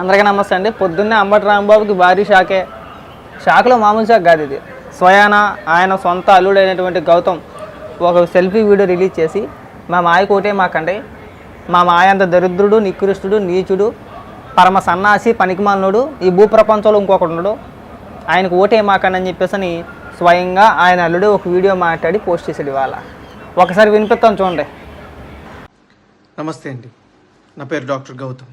అందరికీ నమస్తే అండి. పొద్దున్నే అంబటి రాంబాబుకి భారీ షాకే. షాక్లో మామూలు షాక్ కాదు ఇది. స్వయాన ఆయన సొంత అల్లుడైనటువంటి గౌతమ్ ఒక సెల్ఫీ వీడియో రిలీజ్ చేసి మా మాయకు ఒకటే మాకండి. మా మాయ అంత దరిద్రుడు నికృష్టుడు నీచుడు పరమ సన్నాసి పనికిమాలనుడు ఈ భూప్రపంచంలో ఇంకొకడు ఉన్నాడు ఆయనకు ఓటే మాకండి అని చెప్పేసి అని స్వయంగా ఆయన అల్లుడు ఒక వీడియో మాట్లాడి పోస్ట్ చేసాడు ఇవాళ. ఒకసారి వినిపిస్తాం చూడండి. నమస్తే అండి. నా పేరు డాక్టర్ గౌతమ్.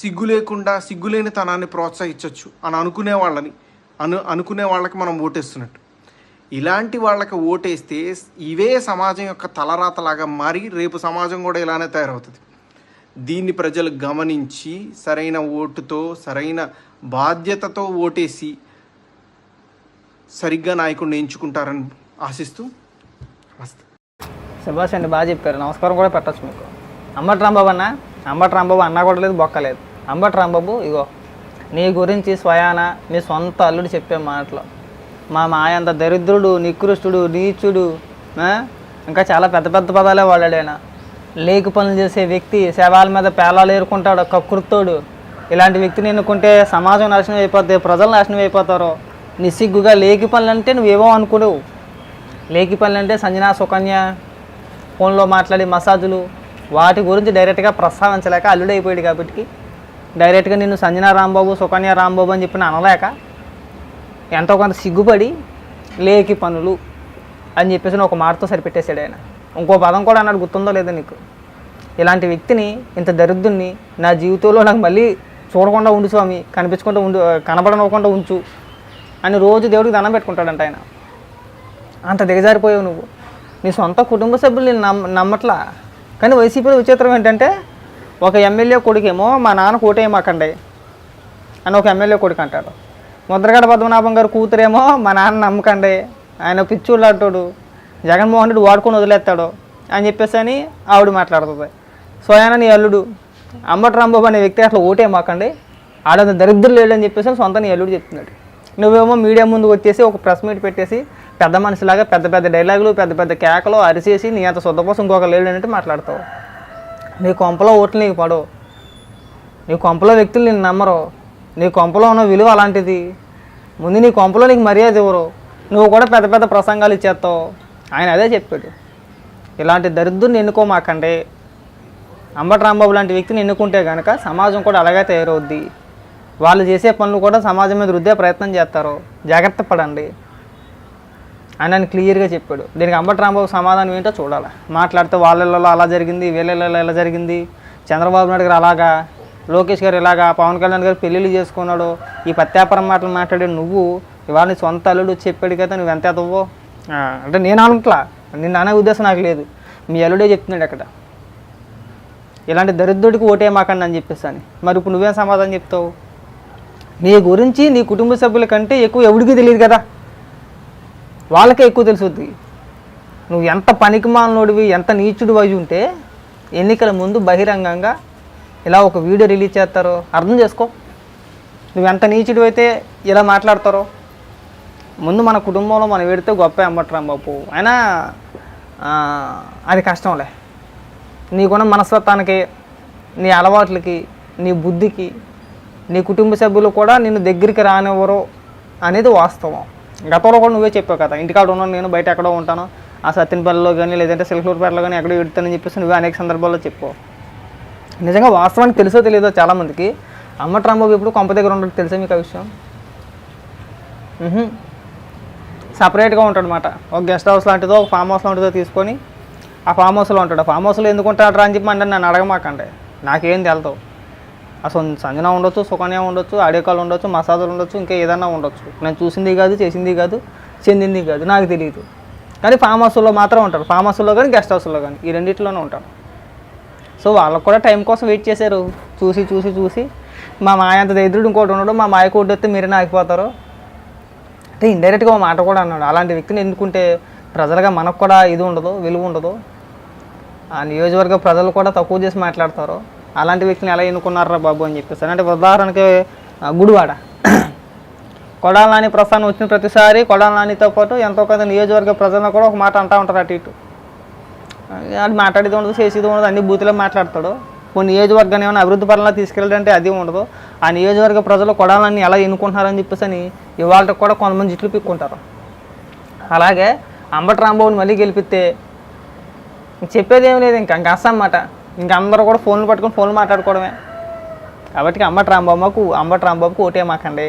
సిగ్గు లేకుండా సిగ్గులేని తనాన్ని ప్రోత్సహించవచ్చు అని అనుకునే వాళ్ళని అను అనుకునే వాళ్ళకి మనం ఓటేస్తున్నట్టు. ఇలాంటి వాళ్ళకి ఓటేస్తే ఇవే సమాజం యొక్క తలరాతలాగా మారి రేపు సమాజం కూడా ఇలానే తయారవుతుంది. దీన్ని ప్రజలు గమనించి సరైన ఓటుతో సరైన బాధ్యతతో ఓటేసి సరిగ్గా నాయకుడిని ఎంచుకుంటారని ఆశిస్తూ నమస్తే. సుభాష్ అండి బాగా చెప్పారు. నమస్కారం కూడా పెట్టచ్చు మీకు. అంబటి రాంబాబు అన్న. అంబటి రాంబాబు అన్నా కూడా లేదు బొక్కలేదు అంబటి రాంబాబు ఇగో నీ గురించి స్వయాన మీ సొంత అల్లుడు చెప్పే మాటలు. మా మాయంత దరిద్రుడు నికృష్టుడు నీచుడు ఇంకా చాలా పెద్ద పెద్ద పదాలే వాడాడు ఆయన. లేకు పనులు చేసే వ్యక్తి శవాల మీద పేలాలు ఏరుకుంటాడు కక్కుర్తోడు. ఇలాంటి వ్యక్తిని ఎన్నుకుంటే సమాజం నాశనం అయిపోతే ప్రజలు నాశనం అయిపోతారు. నిస్సిగ్గుగా లేకి పనులు అంటే నువ్వేమో అనుకోడు లేకి పనులు అంటే సంజనా సుకన్య ఫోన్లో మాట్లాడి మసాజులు వాటి గురించి డైరెక్ట్గా ప్రస్తావించలేక అల్లుడైపోయాడు కాబట్టి డైరెక్ట్గా నిన్ను సంజనా రాంబాబు సుకన్య రాంబాబు అని చెప్పిన అనలేక ఎంతో కొంత సిగ్గుపడి లేకి పనులు అని చెప్పేసి ఒక మాటతో సరిపెట్టేశాడు ఆయన. ఇంకో పదం కూడా అన్నాడు గుర్తుందో లేదో నీకు? ఇలాంటి వ్యక్తిని ఇంత దరిద్రుణ్ణి నా జీవితంలో నాకు మళ్ళీ చూడకుండా ఉండు స్వామి కనిపించకుండా ఉండు కనబడనివ్వకుండా ఉంచు అని రోజు దేవుడికి దండం పెట్టుకుంటాడంట ఆయన. అంత దిగజారిపోయావు నువ్వు. నీ సొంత కుటుంబ సభ్యులు నమ్ నమ్మ నమ్మట్లా? కానీ వైసీపీలో విచిత్రం ఏంటంటే ఒక ఎమ్మెల్యే కొడుకేమో మా నాన్న కోటేయమాకండి అని ఒక ఎమ్మెల్యే కొడుకు అంటాడు. ముద్రగడ పద్మనాభం గారు కూతురేమో మా నాన్న నమ్మకండి ఆయన పిచ్చోళ్ళు అంటాడు జగన్మోహన్ రెడ్డి వాడుకొని వదిలేస్తాడు అని చెప్పేసి అని ఆవిడ మాట్లాడుతుంది. స్వయాన నీ అల్లుడు అంబటి రాంబాబు అనే వ్యక్తి అట్లా ఓటే మాకండి ఆడంత దరిద్రులు లేడని చెప్పేసి సొంత నీ అల్లుడు చెప్తున్నాడు. నువ్వేమో మీడియా ముందుకు వచ్చేసి ఒక ప్రెస్ మీట్ పెట్టేసి పెద్ద మనిషిలాగా పెద్ద పెద్ద డైలాగులు పెద్ద పెద్ద కేకలు అరిచేసి నీ అంత శుద్ధపోసం ఇంకొక లేడు అన్నట్టు మాట్లాడతావు. నీ కొంపలో ఓట్లు నీకు పడవు. నీ కొంపలో వ్యక్తులు నేను నమ్మరు. నీ కొంపలో ఉన్న విలువ అలాంటిది. ముందు నీ కొంపలో నీకు మర్యాద ఇవ్వరు నువ్వు కూడా పెద్ద పెద్ద ప్రసంగాలు ఇచ్చేస్తావు. ఆయన అదే చెప్పాడు. ఇలాంటి దరిద్రుని ఎన్నుకోమాకండి. అంబట రాంబాబు లాంటి వ్యక్తిని ఎన్నుకుంటే కనుక సమాజం కూడా అలాగే తయారవుద్ది. వాళ్ళు చేసే పనులు కూడా సమాజం మీద రుద్దే ప్రయత్నం చేస్తారు. జాగ్రత్త పడండి. అని ఆయన క్లియర్గా చెప్పాడు. దీనికి అంబటి రాంబాబు సమాధానం ఏంటో చూడాలి? మాట్లాడితే వాళ్ళలో అలా జరిగింది వీళ్ళలో ఇలా జరిగింది? చంద్రబాబు నాయుడు గారు అలాగా? లోకేష్ గారు ఇలాగా? పవన్ కళ్యాణ్ గారు పెళ్ళిళ్ళు చేసుకున్నాడు. ఈ పత్యాపరం మాటలు మాట్లాడే నువ్వు ఇవాళ నీ సొంత అల్లుడు చెప్పాడు కదా నువ్వు ఎంత ఎదవో? అంటే నేను అనుకుంటా నిన్న అనే ఉద్దేశం నాకు లేదు. మీ అల్లుడే చెప్తున్నాడు అక్కడ. ఇలాంటి దరిద్రుడికి ఓటే మాకండి అని చెప్పేసి అని. మరి ఇప్పుడు నువ్వేం సమాధానం చెప్తావు? నీ గురించి నీ కుటుంబ సభ్యుల కంటే ఎక్కువ ఎవడికి తెలియదు కదా? వాళ్ళకే ఎక్కువ తెలుసుద్ది. నువ్వు ఎంత పనికిమాలనోడివి ఎంత నీచుడు అయి ఉంటే ఎన్నికల ముందు బహిరంగంగా ఇలా ఒక వీడియో రిలీజ్ చేస్తారో అర్థం చేసుకో. నువ్వు ఎంత నీచుడు అయితే ఇలా మాట్లాడతారో. ముందు మన కుటుంబంలో మనం పెడితే గొప్ప అమ్మట్రాం బాపు అయినా అది కష్టంలే. నీకున్న మనస్తత్వానికి నీ అలవాట్లకి నీ బుద్ధికి నీ కుటుంబ సభ్యులు కూడా నిన్ను దగ్గరికి రానివ్వరు అనేది వాస్తవం. గతంలో కూడా నువ్వే చెప్పావు కదా ఇంటికాడ ఉన్నాను నేను బయట ఎక్కడో ఉంటాను. ఆ సత్యనపల్లిలో కానీ లేదంటే సిల్కూరుపేటలో కానీ ఎక్కడో ఎడుతానని చెప్పేసి నువ్వే అనేక సందర్భాల్లో చెప్పావు. నిజంగా వాస్తవానికి తెలుసో తెలియదో చాలామందికి. అమ్మ ట్రాంబాబు ఎప్పుడు కొంప దగ్గర ఉండడం తెలుసా మీకు ఆ విషయం? సపరేట్గా ఉంటాడు మాట ఒక గెస్ట్ హౌస్ లాంటిదో ఒక ఫామ్ హౌస్ లాంటిదో తీసుకొని ఆ ఫామ్ హౌస్లో ఉంటాడు. ఆ ఫామ్ హౌస్లో ఎందుకు ఉంటాడు రా అని చెప్పి అంటే నన్ను అడగమాకండి. నాకేం తెలుతావు అసలు సంజన ఉండొచ్చు సుకన్య ఉండొచ్చు ఆడేకాలు ఉండొచ్చు మసాజులు ఉండొచ్చు ఇంకా ఏదైనా ఉండొచ్చు. నేను చూసింది కాదు చేసింది కాదు చెందింది కాదు నాకు తెలియదు కానీ ఫామ్ హౌస్లో మాత్రం ఉంటారు. ఫామ్ హౌస్లో కానీ గెస్ట్ హౌస్లో కానీ ఈ రెండిట్లోనే ఉంటారు. సో వాళ్ళకు కూడా టైం కోసం వెయిట్ చేశారు. చూసి చూసి చూసి. మా మాయ అంత దరిద్రుడు ఇంకోటి ఉండడు. మా మాయ కోటి వస్తే మీరే ఆగిపోతారు. అంటే ఇండైరెక్ట్గా ఒక మాట కూడా అన్నాడు. అలాంటి వ్యక్తిని ఎన్నుకుంటే ప్రజలుగా మనకు కూడా ఇది ఉండదు విలువ ఉండదు. ఆ నియోజకవర్గ ప్రజలు కూడా తక్కువ చేసి మాట్లాడతారు. అలాంటి వ్యక్తిని ఎలా ఎన్నుకున్నారా బాబు అని చెప్పేసి అంటే ఉదాహరణకి గుడివాడ. కొడాల నాని ప్రస్థానం వచ్చిన ప్రతిసారి కొడాల నానితో పాటు ఎంతో కొంత నియోజకవర్గ ప్రజలను కూడా ఒక మాట అంటూ ఉంటారు అటు ఇటు. అది మాట్లాడేది ఉండదు చేసేది ఉండదు అన్ని బూతులో మాట్లాడతాడు. కొన్ని నియోజకవర్గాన్ని ఏమైనా అభివృద్ధి పరంగా తీసుకెళ్ళాలంటే అది ఉండదు. ఆ నియోజకవర్గ ప్రజలు కొడాలని ఎలా ఎన్నుకుంటున్నారని చెప్పేసి అని ఇవాళ కూడా కొంతమంది జిట్లు పిక్కుంటారు. అలాగే అంబటి రాంబాబుని మళ్ళీ గెలిపిస్తే చెప్పేది ఏం లేదు ఇంకా ఇంకా అన్నమాట ఇంకా అందరూ కూడా ఫోన్లు పట్టుకొని ఫోన్లు మాట్లాడుకోవడమే. కాబట్టి అంబటి రాంబాబుకు అంబటి రాంబాబుకు ఓటేమాకండి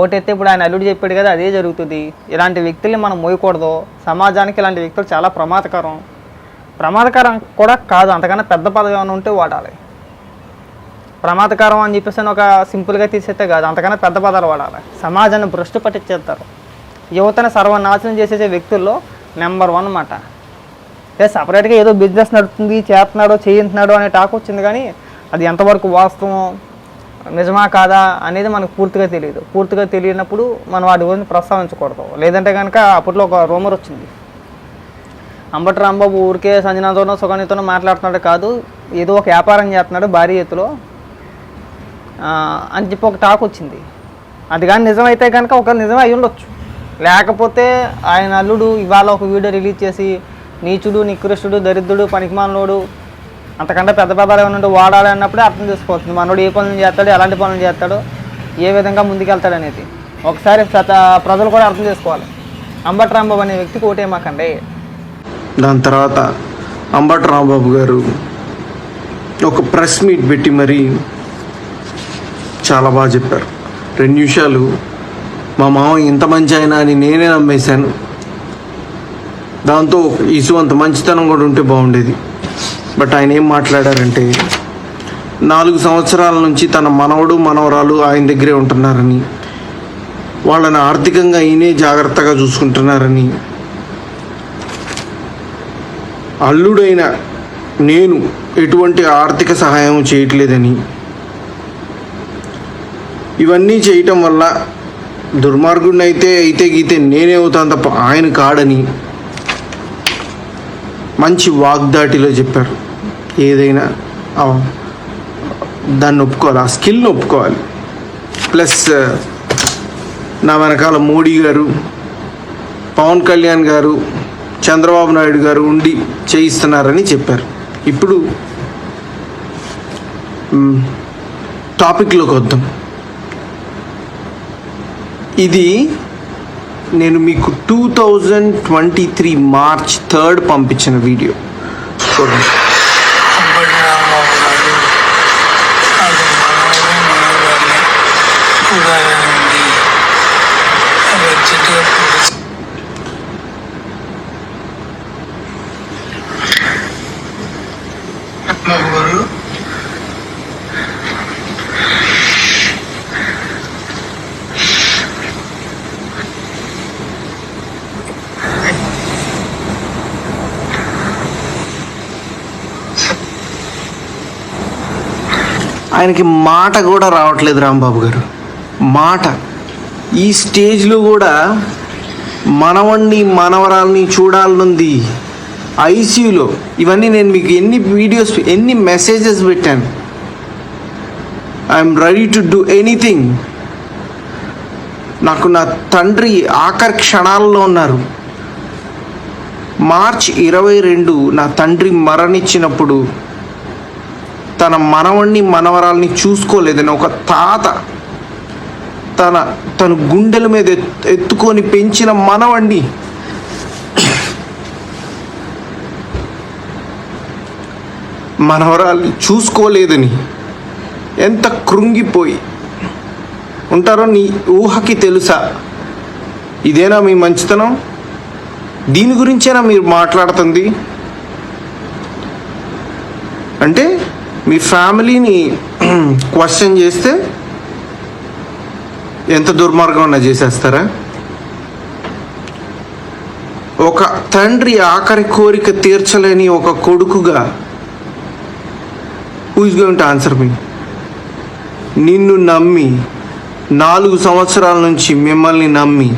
ఓటేస్తే ఇప్పుడు ఆయన అల్లుడు చెప్పాడు కదా అదే జరుగుతుంది. ఇలాంటి వ్యక్తుల్ని మనం మోయకూడదు. సమాజానికి ఇలాంటి వ్యక్తులు చాలా ప్రమాదకరం. ప్రమాదకరం కూడా కాదు అంతకన్నా పెద్ద పదవి ఏమైనా ఉంటే వాడాలి. ప్రమాదకరం అని చెప్పేసి ఒక సింపుల్గా తీసేస్తే కాదు అంతకన్నా పెద్ద పదాలు వాడాలి. సమాజాన్ని భ్రష్టు పట్టించేస్తారు. యువతని సర్వనాశనం చేసేసే వ్యక్తుల్లో నెంబర్ వన్ అన్నమాట సపరేట్గా ఏదో బిజినెస్ నడుతుంది చేస్తున్నాడో చేయించున్నాడో అనే టాక్ వచ్చింది కానీ అది ఎంతవరకు వాస్తవం నిజమా కాదా అనేది మనకు పూర్తిగా తెలియదు పూర్తిగా తెలియనప్పుడు మనం వాటి గురించి ప్రస్తావించకూడదు. లేదంటే కనుక అప్పట్లో ఒక రూమర్ వచ్చింది. అంబటి రాంబాబు ఊరికే సంజనాతోనో సుగణితోనో మాట్లాడుతున్నాడు కాదు ఏదో ఒక వ్యాపారం చేస్తున్నాడు భారీ ఎత్తులో. అని చెప్పి ఒక టాక్ వచ్చింది. అది కానీ నిజమైతే కనుక ఒక నిజమే అయి ఉండొచ్చు. లేకపోతే ఆయన అల్లుడు ఇవాళ ఒక వీడియో రిలీజ్ చేసి నీచుడు నికృష్టుడు దరిద్రుడు పనికిమాలినోడు అంతకంటే పెద్ద పెద్దలు ఏమైనా ఉంటే వాడాలి అన్నప్పుడే అర్థం చేసుకోవచ్చు. మనోడు ఏ పనులు చేస్తాడు ఎలాంటి పనులు చేస్తాడు ఏ విధంగా ముందుకెళ్తాడు అనేది. ఒకసారి ప్రత- ప్రజలు కూడా అర్థం చేసుకోవాలి. అంబటి రాంబాబు అనే వ్యక్తికి ఓటేమాకండి దాని తర్వాత అంబటి రాంబాబు గారు ఒక ప్రెస్ మీట్ పెట్టి మరి చాలా బాగా చెప్పారు. రెండు నిమిషాలు మా మామ ఇంత మంచి అయినా అని నేనే నమ్మేశాను. దాంతో ఇసు అంత మంచితనం కూడా ఉంటే బాగుండేది. బట్ ఆయన ఏం మాట్లాడారంటే నాలుగు సంవత్సరాల నుంచి తన మనవడు మనవరాలు ఆయన దగ్గరే ఉంటున్నారని వాళ్ళని ఆర్థికంగా ఈయనే జాగ్రత్తగా చూసుకుంటున్నారని అల్లుడైన నేను ఎటువంటి ఆర్థిక సహాయం చేయట్లేదని ఇవన్నీ చేయటం వల్ల దుర్మార్గుడిని అయితే అయితే గీతే నేనే అవుతాను తప్ప ఆయన కాడని మంచి వాగ్దాటిలో చెప్పారు. ఏదైనా దాన్ని ఒప్పుకోవాలి ఆ స్కిల్ని ఒప్పుకోవాలి. ప్లస్ నా వెనకాల మోడీ గారు పవన్ కళ్యాణ్ గారు చంద్రబాబు నాయుడు గారు ఉండి చేయిస్తున్నారని చెప్పారు. ఇప్పుడు టాపిక్లోకి వద్దాం. ఇది నేను మీకు two thousand twenty three March third పంపించిన వీడియో చూడండి అంబటి రాంబాబు గారు అది మనవని ఉగాది నుండి బడ్జెట్గా పూర్తి బాబు గారు ఆయనకి మాట కూడా రావట్లేదు రాంబాబు గారు. మాట. ఈ స్టేజ్లో కూడా మనవణ్ణి మనవరాల్ని చూడాలనుంది ఐసీయూలో. ఇవన్నీ నేను మీకు ఎన్ని వీడియోస్ ఎన్ని మెసేజెస్ పెట్టాను. I'm ready to do anything. నాకు నా తండ్రి ఆఖరి క్షణాల్లో ఉన్నారు. మార్చ్ ఇరవై రెండు నా తండ్రి మరణించినప్పుడు తన మనవణ్ణి మనవరాల్ని చూసుకోలేదని ఒక తాత తన తన గుండెల మీద ఎత్తుకొని పెంచిన మనవణ్ణి మనవరాల్ని చూసుకోలేదని ఎంత కృంగిపోయి ఉంటారో నీ ఊహకి తెలుసా? ఇదేనా మీ మంచితనం? దీని గురించేనా మీరు మాట్లాడుతుంది? అంటే మీ ఫ్యామిలీని క్వశ్చన్ చేస్తే ఎంత దుర్మార్గం చేసేస్తారా? ఒక తండ్రి ఆఖరి కోరిక తీర్చలేని ఒక కొడుకుగా who is going to answer me నిన్ను నమ్మి నాలుగు సంవత్సరాల నుంచి మిమ్మల్ని నమ్మి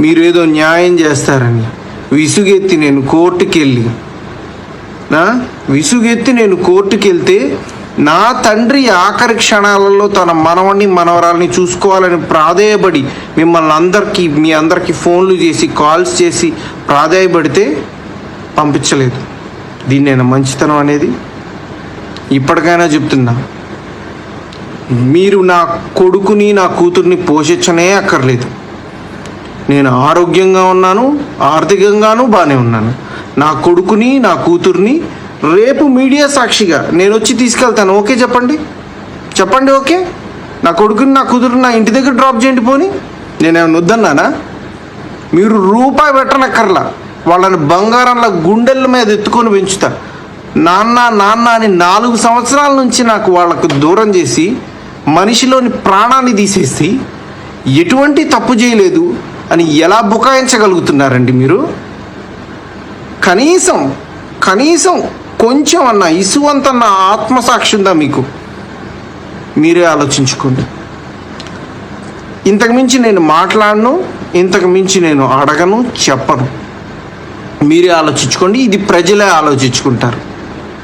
మీరేదో న్యాయం చేస్తారని విసుగెత్తి నేను కోర్టుకెళ్ళి విసుగెత్తి నేను కోర్టుకి వెళ్తే నా తండ్రి ఆఖరి క్షణాలలో తన మనవణ్ణి మనవరాల్ని చూసుకోవాలని ప్రాధేయపడి మిమ్మల్ని అందరికీ మీ అందరికీ ఫోన్లు చేసి కాల్స్ చేసి ప్రాధేయపడితే పంపించలేదు. దీన్ని నేను మంచితనం అనేది ఇప్పటికైనా చెప్తున్నా. మీరు నా కొడుకుని నా కూతుర్ని పోషించనే అక్కర్లేదు. నేను ఆరోగ్యంగా ఉన్నాను ఆర్థికంగాను బాగానే ఉన్నాను. నా కొడుకుని నా కూతుర్ని రేపు మీడియా సాక్షిగా నేను వచ్చి తీసుకెళ్తాను. ఓకే చెప్పండి? చెప్పండి ఓకే? నా కొడుకుని నా కూతురుని నా ఇంటి దగ్గర డ్రాప్ చేయండి పోని. నేనేమైనా వద్దన్నానా? మీరు రూపాయి పెట్టనక్కర్లా. వాళ్ళని బంగారంలో గుండెల మీద ఎత్తుకొని పెంచుతా. నాన్న నాన్న అని నాలుగు సంవత్సరాల నుంచి నాకు వాళ్ళకు దూరం చేసి మనిషిలోని ప్రాణాన్ని తీసేసి ఎటువంటి తప్పు చేయలేదు అని ఎలా బుకాయించగలుగుతున్నారండి మీరు? కనీసం కనీసం కొంచెం అన్న ఇసువంతన్న ఆత్మసాక్షి ఉందా మీకు? మీరే ఆలోచించుకోండి. ఇంతకుమించి నేను మాట్లాడను ఇంతకుమించి నేను అడగను చెప్పను. మీరే ఆలోచించుకోండి ఇది ప్రజలే ఆలోచించుకుంటారు.